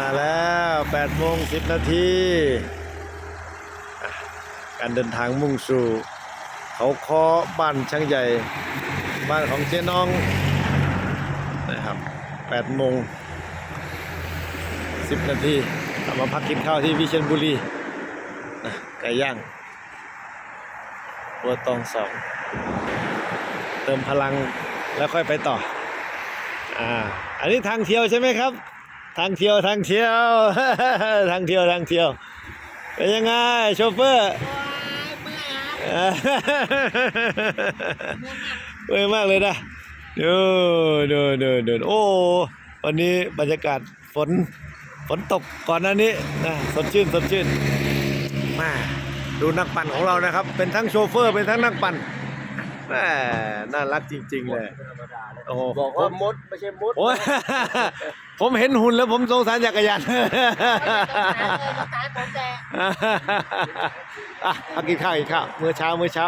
มาแล้ว8โมง10 นาที การเดินทางมุ่งสู่ เขาคอบ้านช่างใหญ่ บ้านของเจ๊น้องนะครับ8โมง10 นาทีเรามาพักกินข้าวที่วิเชียรบุรีนะไก่ย่างบัวตองสองเติมพลังแล้วค่อยไปต่ออ่าอันนี้ทางเที่ยวใช่ไหมครับ ทางเที่ยวทางเที่ยวทางเที่ยวทางเที่ยวเป็นยังไงโชเฟอร์เมื่อยมากเลยนะดูดูดูดูโอ้วันนี้บรรยากาศฝนฝนตกก่อนหน้านี้นะสดชื่นสดชื่นมาดูนักปั่นของเรานะครับ เป็นทั้งโชเฟอร์เป็นทั้งนักปั่น แม่น่ารักจริง ๆ เลย โอ้โหบอกว่ามดไม่ใช่มดโอ้ย ผมเห็นหุ่นแล้วผมสงสารจักรยานตายผมแต่อะเอากินข้าวกินข้าวมื้อเช้ามื้อเช้า